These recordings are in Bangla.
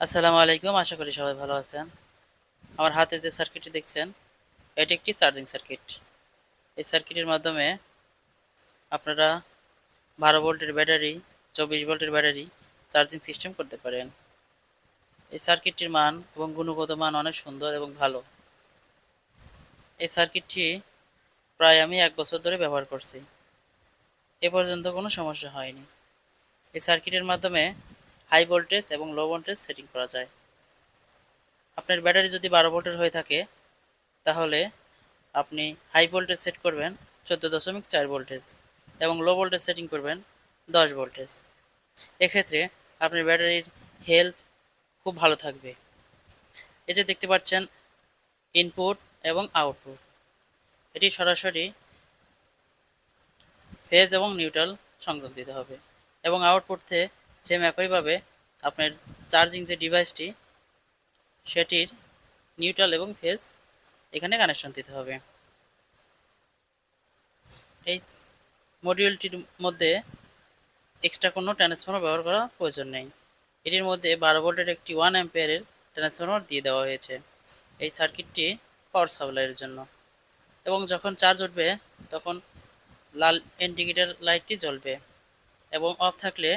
আসসালামু আলাইকুম, আশা করি সবাই ভালো আছেন। আমার হাতে যে সার্কিটটি দেখছেন, এটি একটি চার্জিং সার্কিট এই সার্কিটের মাধ্যমে আপনারা বারো ভোল্টের ব্যাটারি, চব্বিশ ভোল্টের ব্যাটারি চার্জিং সিস্টেম করতে পারেন। এই সার্কিটটির মান এবং গুণগত মান অনেক সুন্দর এবং ভালো। এই সার্কিটটি প্রায় আমি এক বছর ধরে ব্যবহার করছি। এ পর্যন্ত কোনো সমস্যা হয়নি। এই সার্কিটের মাধ্যমে হাই ভোল্টেজ এবং লো ভোল্টেজ সেটিং করা যায়। আপনার ব্যাটারি যদি বারো ভোল্টের হয়ে থাকে, তাহলে আপনি হাই ভোল্টেজ সেট করবেন চোদ্দ দশমিক চার ভোল্টেজ এবং লো ভোল্টেজ সেটিং করবেন দশ ভোল্টেজ। এক্ষেত্রে আপনার ব্যাটারির হেলথ খুব ভালো থাকবে। এই যে দেখতে পাচ্ছেন, ইনপুট এবং আউটপুট। এটি সরাসরি ফেজ এবং নিউট্রাল সংযোগ দিতে হবে এবং আউটপুট সেম একইভাবে আপনার চার্জিং যে ডিভাইসটি সেটির নিউট্রাল এবং ফেজ এখানে কানেকশন দিতে হবে। এই মডিউলটির মধ্যে এক্সট্রা কোনো ট্রান্সফর্মার ব্যবহার করা প্রয়োজন নেই। এটির মধ্যে বারো ভোল্টের একটি ওয়ান অ্যাম্পিয়ারের ট্রান্সফর্মার দিয়ে দেওয়া হয়েছে। এই সার্কিটটি পাওয়ার সাপ্লাইয়ের জন্য। এবং যখন চার্জ উঠবে, তখন লাল ইন্ডিকেটর লাইটটি জ্বলবে। এবং অফ থাকলে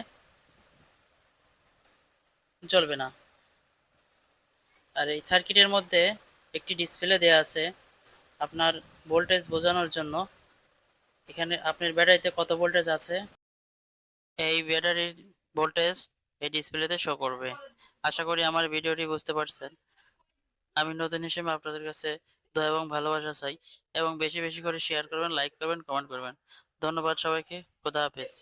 জ্বলবে না। আর এই সার্কিটের মধ্যে একটি ডিসপ্লে দেওয়া আছে আপনার ভোল্টেজ বোঝানোর জন্য। এখানে আপনার ব্যাটারিতে কত ভোল্টেজ আছে? এই ব্যাটারির ভোল্টেজ এই ডিসপ্লেতে শো করবে। আশা করি আমার ভিডিওটি বুঝতে পারছেন। আমি নতুন হিসেবে আপনাদের কাছে দয়া এবং ভালোবাসা চাই এবং বেশি বেশি করে শেয়ার করবেন লাইক করবেন কমেন্ট করবেন। ধন্যবাদ সবাইকে। খোদা হাফেজ।